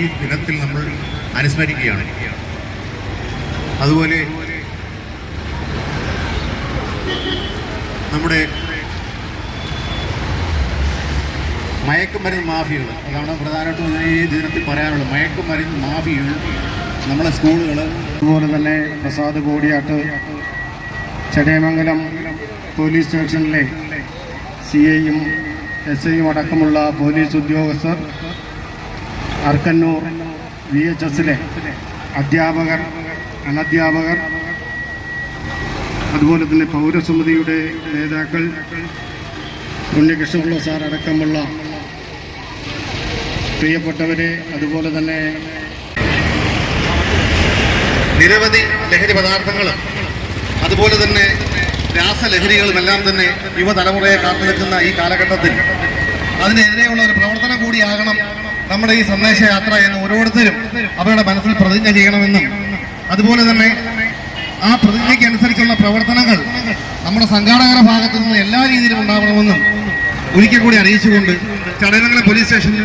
ഈ ദിനത്തിൽ നമ്മൾ അനുസ്മരിക്കുകയാണ്. അതുപോലെ നമ്മുടെ മയക്കുമരുന്ന് മാഫിയകൾ അതാണ് പ്രധാനമായിട്ടും ഈ ദിനത്തിൽ പറയാനുള്ളത് മയക്കുമരുന്ന് മാഫിയകൾ നമ്മളെ സ്കൂളുകൾ അതുപോലെ തന്നെ പ്രസാദ് കോടിയാട്ട് ചടയമംഗലം പോലീസ് സ്റ്റേഷനിലെ സി ഐയും എസ് ഐയും അടക്കമുള്ള പോലീസ് ഉദ്യോഗസ്ഥർ അർക്കന്നൂർ വി എച്ച് എസിലെ അധ്യാപകർ അനധ്യാപകർ അതുപോലെ തന്നെ പൗരസമിതിയുടെ നേതാക്കൾ ഉണ്ണികൃഷ്ണപിള്ള സാർ അടക്കമുള്ള പ്രിയപ്പെട്ടവരെ അതുപോലെ തന്നെ നിരവധി ലഹരി പദാർത്ഥങ്ങളും അതുപോലെ തന്നെ രാസലഹരികളുമെല്ലാം തന്നെ യുവതലമുറയെ കാത്തു നിൽക്കുന്ന ഈ കാലഘട്ടത്തിൽ അതിനെതിരെയുള്ള ഒരു പ്രവർത്തനം കൂടിയാകണം നമ്മുടെ ഈ സന്ദേശയാത്ര എന്ന് ഓരോരുത്തരും അവരുടെ മനസ്സിൽ പ്രതിജ്ഞ ചെയ്യണമെന്നും അതുപോലെ തന്നെ ആ പ്രതിജ്ഞയ്ക്ക് അനുസരിച്ചുള്ള പ്രവർത്തനങ്ങൾ നമ്മുടെ സംഘാടകരുടെ ഭാഗത്തു നിന്ന് എല്ലാ രീതിയിലും ഉണ്ടാവണമെന്നും ഒരിക്കൽ കൂടി അറിയിച്ചുകൊണ്ട് ചടയനങ്ങളെ പോലീസ് സ്റ്റേഷനിൽ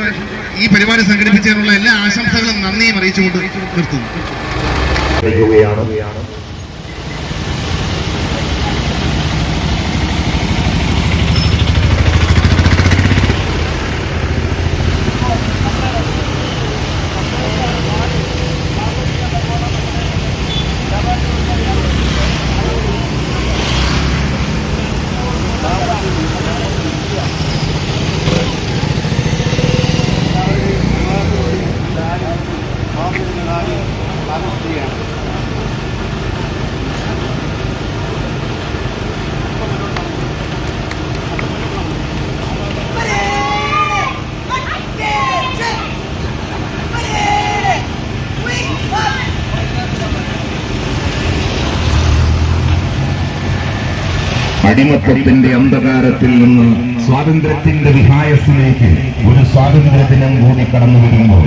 ഈ പരിപാടി സംഘടിപ്പിച്ചതിനുള്ള എല്ലാ ആശംസകളും നന്ദിയും അറിയിച്ചുകൊണ്ട് നിർത്തുന്നു. അറിയുകയാണ് അടിമത്തത്തിന്റെ അന്ധകാരത്തിൽ നിന്ന് സ്വാതന്ത്ര്യത്തിന്റെ വിഹായസിലേക്ക് ഒരു സ്വാതന്ത്ര്യ ദിനം കൂടി കടന്നു വരുമ്പോൾ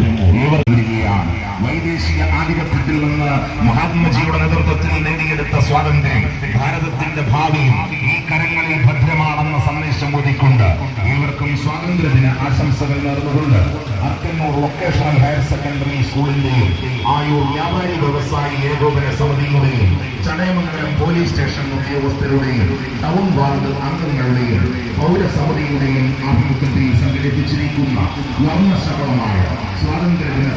വൈദേശിക ആധിപത്യത്തിൽ നിന്ന് മഹാത്മജിയുടെ നേതൃത്വത്തിൽ നേടിയെടുത്ത സ്വാതന്ത്ര്യം ഭാരതത്തിന്റെ ഭാവിയും ഈ കരങ്ങളിൽ ഭദ്രമാണെന്ന സന്ദേശം ഒതുക്കൊണ്ട് ഏവർക്കും സ്വാതന്ത്ര്യദിന ആശംസകൾ നേർന്നുകൊണ്ട് അത്തന്നൂർ വൊക്കേഷണൽ ഹയർ സെക്കൻഡറി സ്കൂളിന്റെയും ആയൂർ വ്യാപാരി വ്യവസായി ഏകോപന സമിതിയുടെയും ചടയമംഗലം പോലീസ് സ്റ്റേഷൻ ഉദ്യോഗസ്ഥരുടെയും ടൗൺ വാർഡ് അംഗങ്ങളുടെയും പൗരസമിതിയുടെയും ആഭിമുഖ്യത്തിൽ സംഘടിപ്പിച്ചിരിക്കുന്ന വർണശബളമായ സ്വാതന്ത്ര്യദിന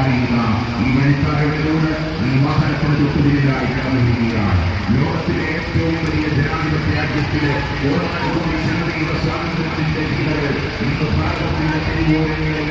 അറിയുന്ന ഈ വഴിത്താരകളിലൂടെ തൊട്ടുപിന്നിലായി കടന്നുവരികയാണ്. ലോകത്തിലെ ഏറ്റവും വലിയ ജനാധിപത്യ രാജ്യത്തിലെ ഓരോ ജനതയുടെ സ്വാതന്ത്ര്യത്തിന്റെ വിതകൾ ഇന്ന് ഭാരതത്തിന്റെ കാണുന്നു